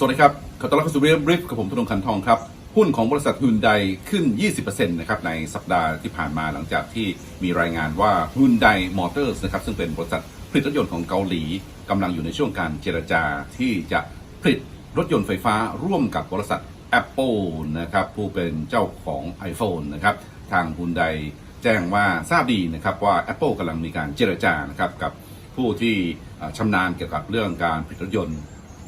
สวัสดีครับ ขอต้อนรับเข้าสู่เรียบริฟกับผมธนงคันทองครับ หุ้นของบริษัทฮุนไดขึ้น 20%นะครับในสัปดาห์ที่ผ่านมาหลังจากที่มีรายงานว่าฮุนไดมอเตอร์สนะครับซึ่งเป็นบริษัทผลิตรถยนต์ของเกาหลีกำลังอยู่ในช่วงการเจรจาที่จะผลิตรถยนต์ไฟฟ้าร่วมกับบริษัท Apple นะครับผู้เป็นเจ้าของ iPhone นะครับทางฮุนไดแจ้งว่าทราบดีนะครับว่า Apple กำลังมีการเจรจานะครับกับผู้ที่อ่าชำนาญเกี่ยวกับเรื่องการผลิตรถยนต์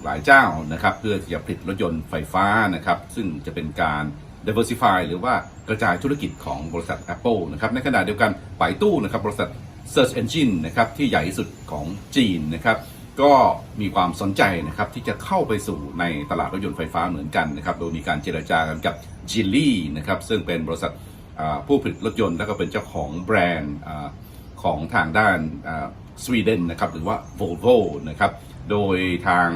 หลายเจ้านะครับ เพื่อที่จะผลิตรถยนต์ไฟฟ้านะครับ ซึ่งจะเป็นการ diversify หรือว่ากระจายธุรกิจของบริษัท Apple นะครับในขณะเดียวกันไปตู้นะครับบริษัท Search Engine นะครับที่ใหญ่ที่สุดของจีนนะครับก็มีความสนใจนะครับที่จะเข้าไปสู่ในตลาดรถยนต์ไฟฟ้าเหมือนกันนะครับโดยมีการเจรจากันกับ g i l l y นะครับซึ่งเป็นบริษัทผู้ผลิตรถยนต์ แล้วก็เป็นเจ้าของแบรนด์ของทางด้าน สวีเดนนะครับหรือว่า Volvo นะครับโดยทาง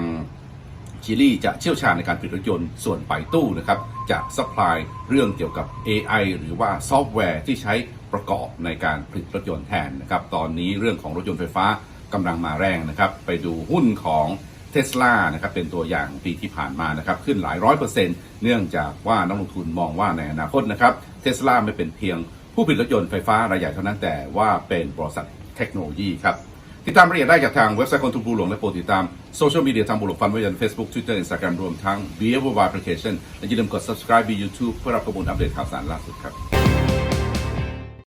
ชิลีจะเชี่ยวชาญในการผลิตรถยนต์ส่วนไปตู้นะครับจะซัพพลายเรื่องเกี่ยวกับ AI หรือว่าซอฟต์แวร์ที่ใช้ประกอบในการผลิตรถยนต์แทนนะครับตอนนี้เรื่องของรถยนต์ไฟฟ้ากำลังมาแรงนะครับไปดูหุ้นของเทสลานะครับเป็นตัวอย่างปีที่ผ่านมานะครับขึ้นหลายร้อยเปอร์เซ็นต์เนื่องจากว่านักลงทุนมองว่าในอนาคตนะครับเทสลาไม่เป็นเพียงผู้ผลิตรถยนต์ไฟฟ้ารายใหญ่เท่านั้นแต่ว่าเป็นบริษัทเทคโนโลยีครับ ติดตามรายละเอียดได้จากทางเว็บไซต์ของทุนบูหลวงและโปรดติดตามโซเชียลมีเดียทางบูหลวงฟันไว้ยัน Facebook Twitter Instagram รวมทั้ง b ี e v o r Application และอย่าลืมกด subscribe บี YouTube เพื่อรับข้อมูลอัปเดตข่าวสารล่าสุดครับ